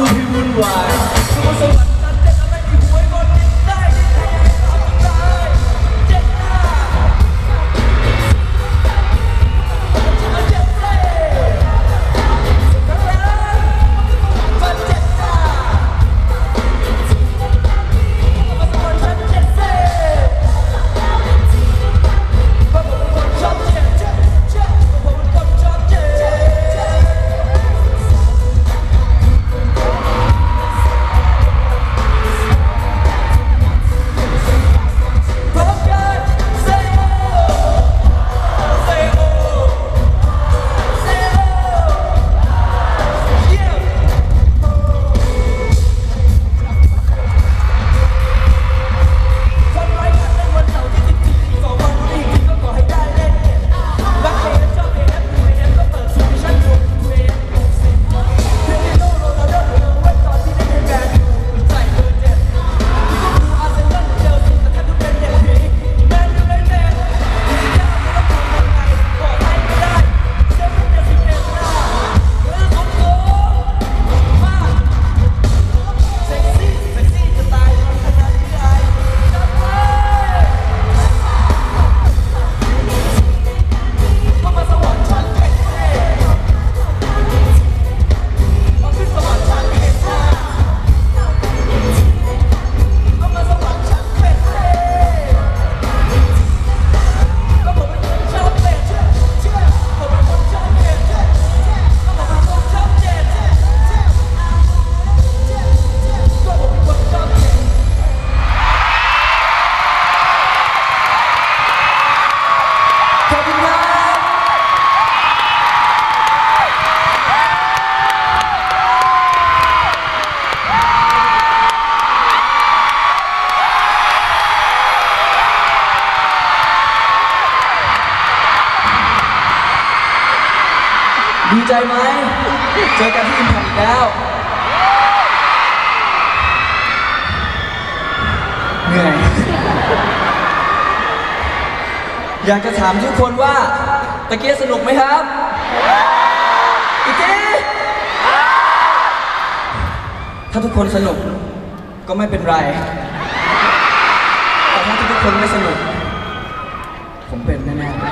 รูปที่วุ่นวายสมสม ดีใจไหม เจอกันที่อินแพคอีแล้ว เหนื่อย อยากจะถามทุกคนว่า ตะเกียสนุกไหมครับอีเจถ้าทุกคนสนุกก็ไม่เป็นไร แต่ถ้าทุกคนไม่สนุก ผมเป็นแน่ๆ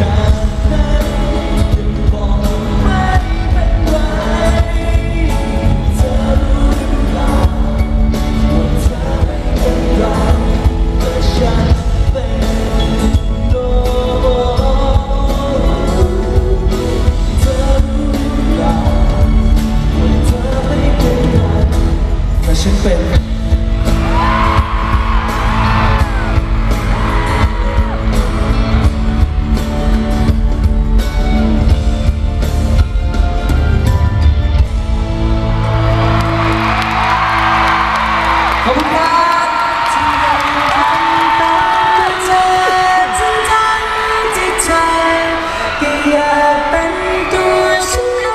sky